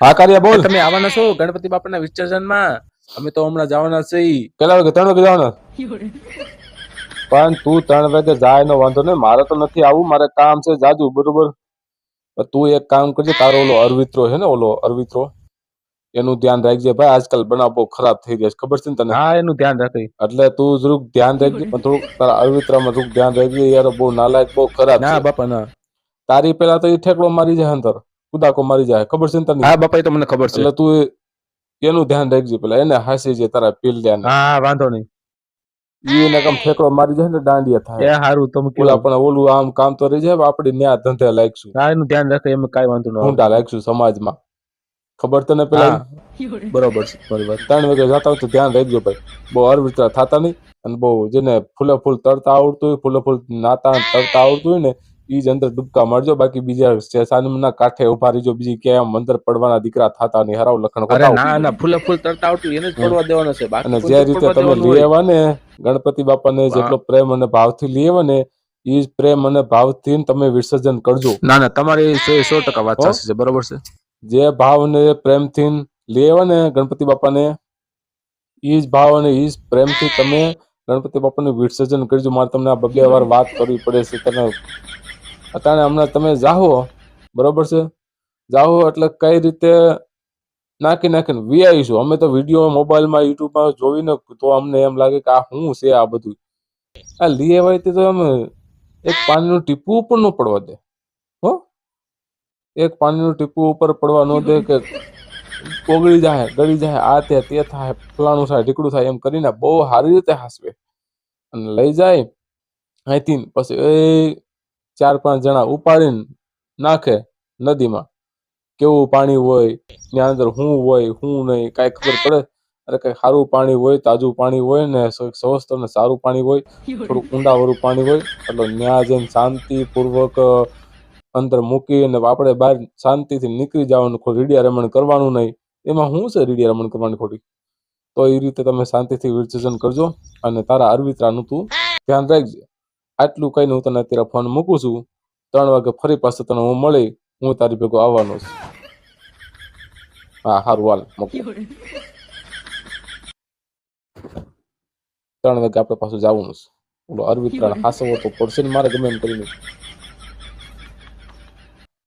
હા કાર્ય બોલ. તમે આવવાના છો ગણપતિ બાપાના વિસર્જનમાં? અમે તો હમણાં જવાના છીએ. કેટલા વાગે ત્રણ વાગે જવાના? પણ તું ત્રણ વાગે જાય નો વાંધો નહીં. મારે તો નથી આવું મારે કામ છે જાજુ બરોબર? તું એક કામ કરજે તારો ઓલો અરવિત્રો છે ને ઓલો અરવિત્રો? એનું ધ્યાન રાખજે ભાઈ આજકાલ બનાવ બહુ ખરાબ થઈ ગયા છે. ખબર છે ને તને? હા એનું ધ્યાન રાખે. એટલે તું જરૂર ધ્યાન રાખજે પણ થોડુંક તારા અરવિત્રામાં થોડુંક ધ્યાન રાખજે યાર બહુ નાલાયક બહુ ખરાબ ના બાપા ના. તારી પેલા તો એ ઠેકડો મારી જાય અંતર કુદાકો મારી જાય. ખબર છે ને તને? હા બાપા એ તો મને ખબર છે. એટલે તું એનું ધ્યાન રાખજે પેલા. એને હાસી જે તારા પીલ ધ્યાન હા વાંધો નહીં. એને કમ ઠેકડો મારી જાય ને દાંડિયા થાય. એ હારું તમે ઓલા પણ ઓલું આમ કામ તો રહી જાય આપડે ન્યા ધંધે લાગશું હા એનું ધ્યાન રાખે એમ કાઈ વાંધો ન. ઊંડા લાગશું સમાજમાં. ખબર તને પેલા? બરોબર છે બરોબર ત્રણ વાગે જતા હોય તો ધ્યાન રાખજો ભાઈ. બહુ અરવિતરા થતા નહીં. અને બહુ જેને ફૂલે ફૂલ તરતા આવડતું હોય ફૂલે ફૂલ નાતા તરતા આવડતું હોય ને જ અંદર ડૂબકા મારજો બાકી બીજા સ્ટેશનના કાંઠે ઊભા રહીજો બીજી ક્યાં મંદર પડવાના દીકરા થતા નહીં હરાવ લખણ અરે ના ના ફૂલ ફૂલ તરતા આવતું એને જ પડવા દેવાનો છે. અને જે રીતે તમે લઈ. આવ્યા ને ગણપતિ બાપાને જેટલો પ્રેમ અને ભાવથી લઈ આવ્યા ને એ જ પ્રેમ અને ભાવથી તમે વિસર્જન કરજો. ના ના તમારી સો સો ટકા વાત સાચી છે બરોબર છે. જે ભાવ અને પ્રેમથી લઈ આવ્યા ને ગણપતિ બાપાને એ જ ભાવ અને એ જ પ્રેમથી તમે ગણપતિ બાપાનું વિસર્જન કરજો. મારે તમને આ બબે વાર વાત કરવી પડે છે તમે અત્યારે હમણાં તમે જાહો, બરોબર છે? જાહો એટલે કઈ રીતે નાખી નાખીને વી આવીશું અમે તો વીડિયો મોબાઈલમાં, યુટ્યુબમાં જોઈને તો અમને એમ લાગે કે આ શું છે આ બધું? આ આવ્યા તો અમે એક પાણીનું ટીપું ઉપર ન પડવા દે. હો? એક પાણીનું ટીપું ઉપર પડવા ન દે કે ઓગળી જાય ગળી જાય આ તે તે થાય, ફલાણું થાય, ઢીકડું થાય, એમ કરીને બહુ સારી રીતે હાસવે. અને લઈ જાય અહીંથી પછી એ ચાર પાંચ જણા ઉપાડીને નાખે નદીમાં. કેવું પાણી હોય, ત્યાં અંદર શું હોય શું નહીં, કાંઈ ખબર પડે? અરે કઈ સારું પાણી હોય, તાજું પાણી હોય ને સ્વસ્થ અને સારું પાણી હોય, થોડું ઊંડાવાળું પાણી હોય, એટલે ત્યાં જઈને શાંતિપૂર્વક અંદર મૂકી અને આપણે બહાર શાંતિથી નીકળી જવાનું ખોટું રીડિયા રમણ કરવાનું નહીં. એમાં શું છે રીડિયા રમણ કરવાની ખોટી? તો એ રીતે તમે શાંતિથી વિસર્જન કરજો અને તારા અરવિત્રાનું તું ધ્યાન રાખજે. આટલું કહીને હું તને અત્યારે ફોન મૂકું છું. ત્રણ વાગે ફરી પાછો તને હું મળી, હું તારી ભેગો આવવાનો છું. હા સારું હાલ, મૂકી. ત્રણ વાગે આપણે પાછું જવાનું છે. ઓલો ત્રણ હાસવો તો પડશે ને મારે ગમે એમ કરીને.